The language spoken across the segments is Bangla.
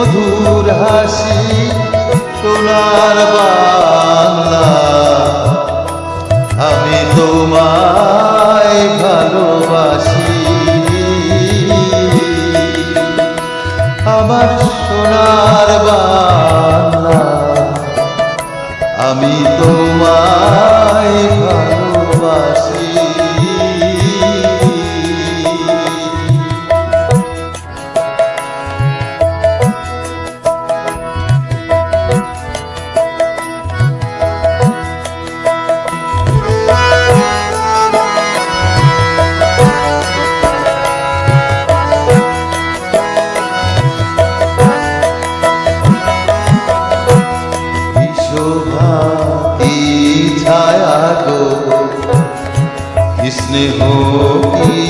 মধুর হাসি সোনার বাংলা। আমি তোমায় ভালোবাসি। আমার সোনার বাংলা। আমি তোমায় কি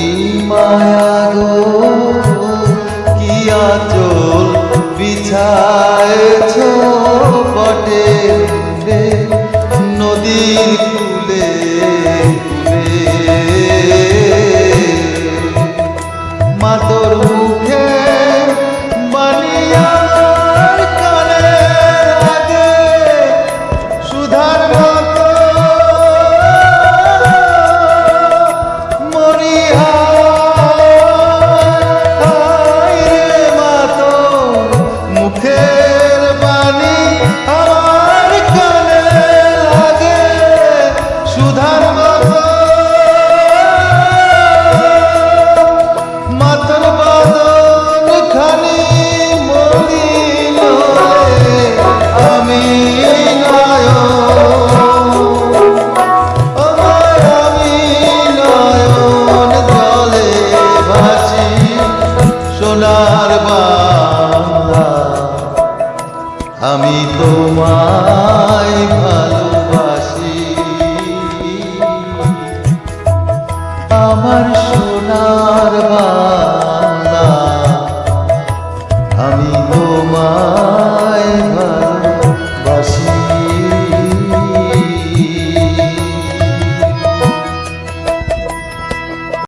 মায়া গো কি আচল বিছা আমার সোনা।